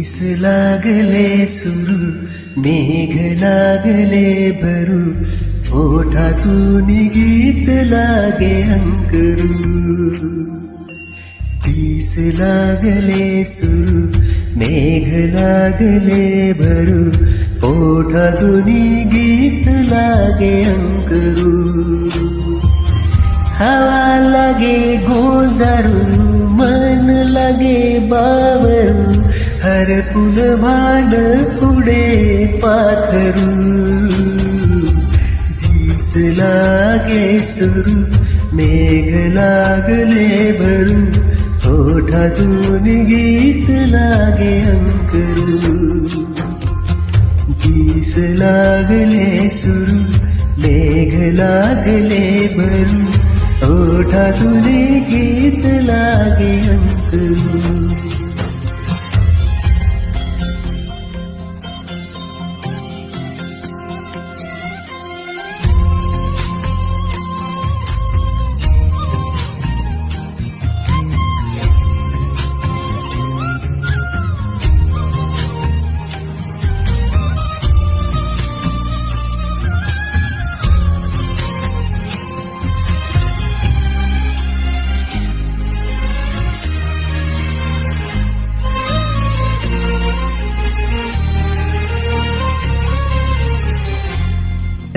दिस लागले सुरू? मेघ लागले भरू। ओठातून गीत लागे अंकरू। दिस लागले सुरू। मेघ लागले भरू। ओठातून गीत लागे अंकरू। हवा लागे गोंजारू मन लागे बावरू। दिस लागे सुरू मेघ लागले भरू। ओठातून गीत लागे अंकरू। दिस लागले सुरू मेघ लागले भरू। ओठातून गीत लागे अंकरू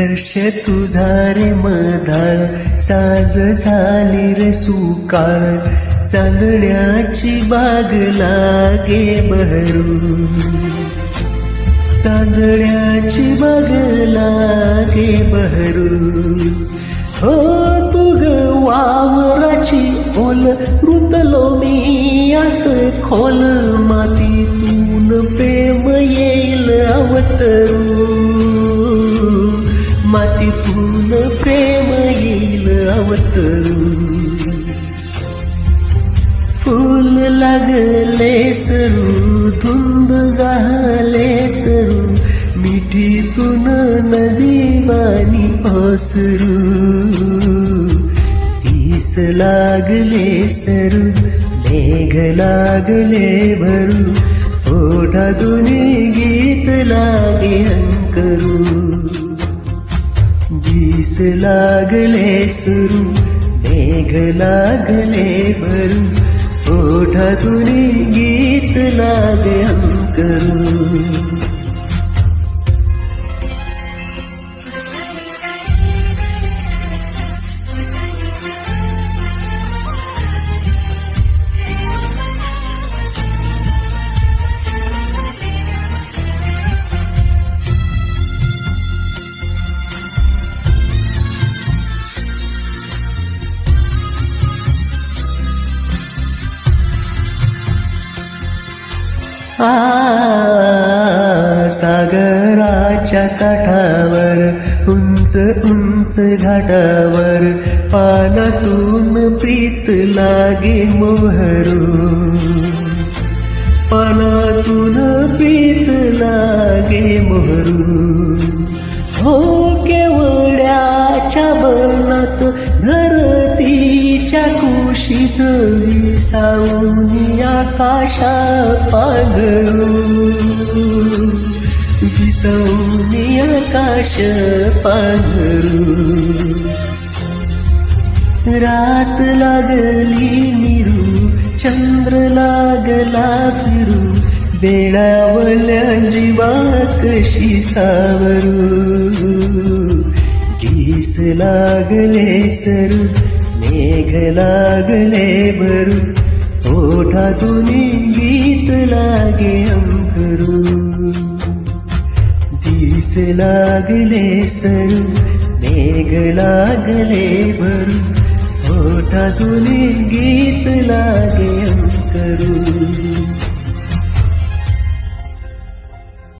हर्ष तुझा रे मधाळ साज झाली रे सुकाळ. चांदण्याची बाग लागे बहरू. चांदण्याची बाग लागे बहरू. हो तू ग वावराची ओल रुतलो मी आत खोल. मातीतून प्रेम येईल अवतर. मातीतून प्रेम येईल अवतरू फूल लागले सरू धुंद झाले तरू मिठीतून नदी वाणी पसरू तीस लागले सरू मेघ लागले भरू ओढातून गीत लागे अंकरू लागले सुरू मेघ लागले भरू ओठातून गीत लागे अंकरू आ सागराच्या काठावर उंच उंच घाटावर पानातून प्रीत लागे मोहरू. पानातून प्रीत लागे मोहरू. हो के कुशीत साऊनी आकाशा पागरू विसौनी आकाश पागरू रात लागली निरू चंद्र लागला फिरू. बेळावल्या जीवा कशी सावरू. केस लागले सरू मेघ लागले भरू ओठातून गीत लागे अंकरू. दिस लागले सरू मेघ लागले भरू ओठातून गीत लागे अंकरू.